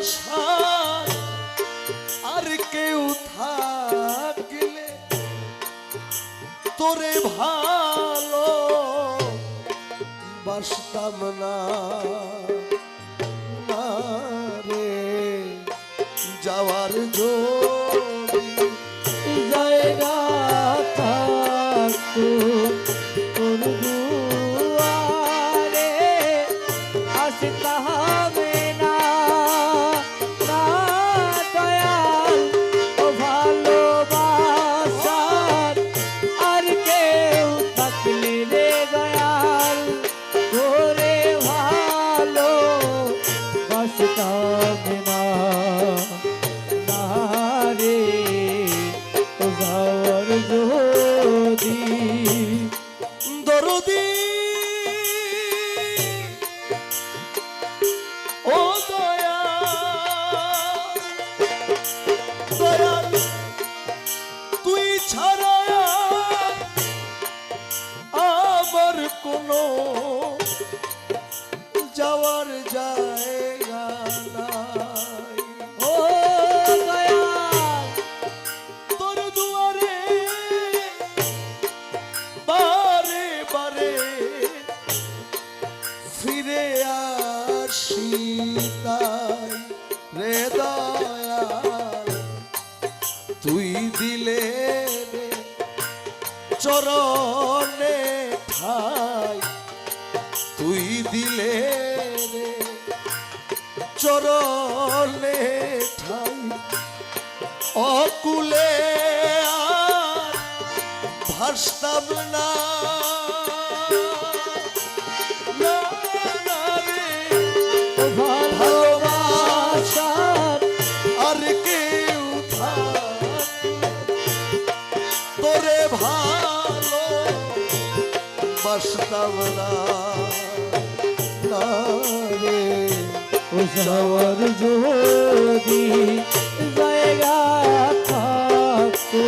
ভালোবাসা আর কেউ থাকলে তোরে ভালো বাসতাম না। রে যাওয়ার যদি যাওয়ার যদি দরদি। ও দয়া তুই ছাড়া আমার কোনো যাওয়ার জায়গা দিলে চরণে ঠাই। তুই দিলে চরণে ঠাই। অকুলে আর ভাসতাম না, তোরে ভালো বাসতাম না রে যাওয়ার যদি জায়গা থাকতো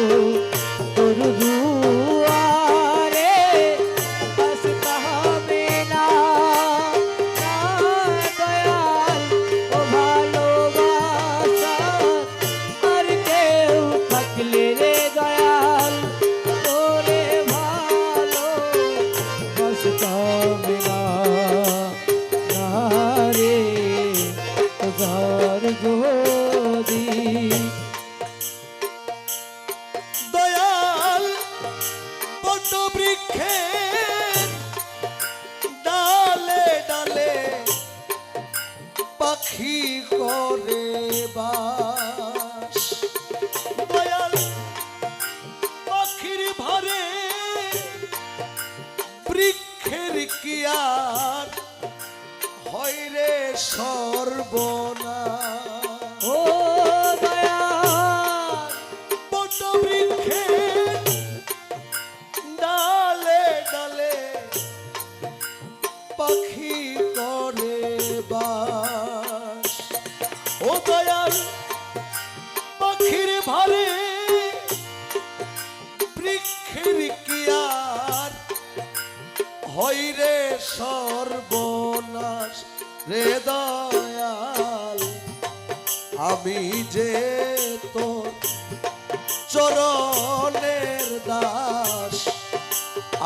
কি আর? হয় রে সর্বনাশ। ও বট বৃক্ষের ডালে ডালে পাখি সর্বনাশ রে দয়াল আমি যে তোর চরণের দাস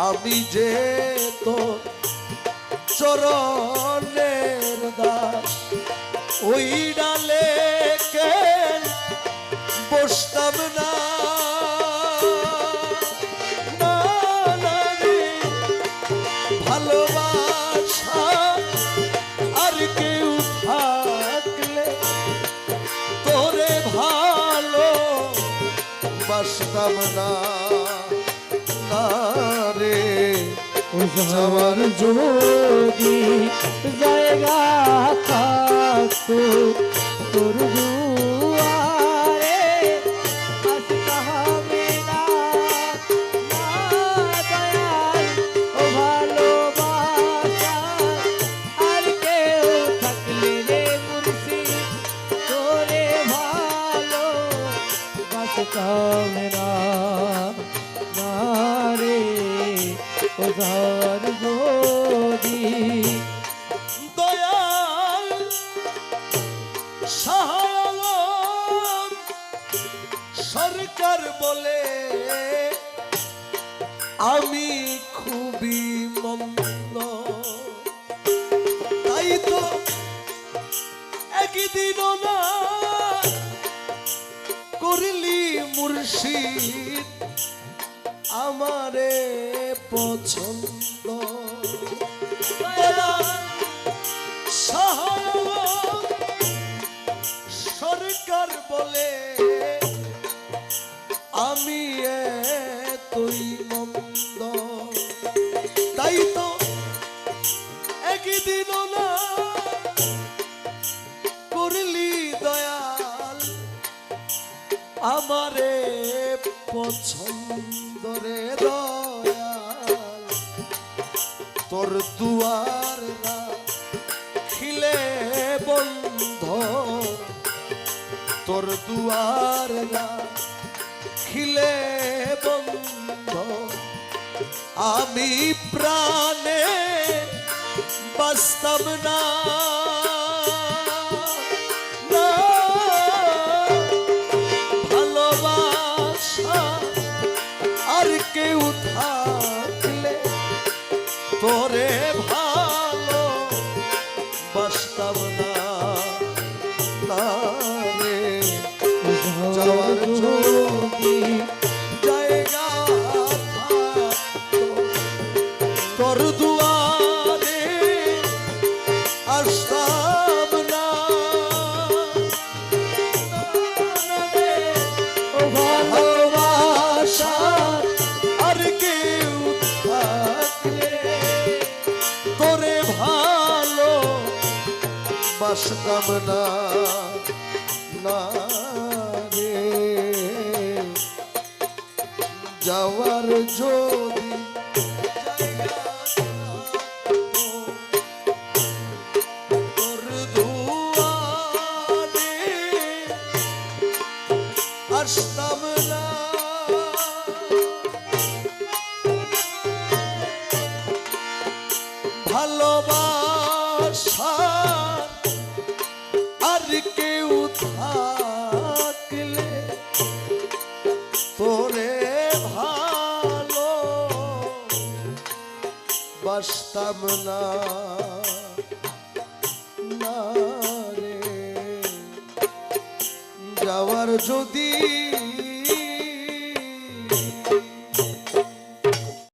আমি যে তোর চরণের দাস ওই না রে যাওয়ার যদি জায়গা থাকতো শাহালম সরকার বলে আমি খুবই মন্দ। তাই তো একদিন না করলি মুর্শিদ আমারে পছন্দ। সরকার বলে, আমি তুই মন্দ। তাই তো একদিন না করলি দয়াল আমারে পছন্দ রে দয়াল। তোর দুয়ার তোর দুয়ার খিলে বন্ধ। আমি প্রাণে বাস্তব না, বাসতাম না না রে যাওয়ার যদি বাসতাম না। না যাওয়ার যদি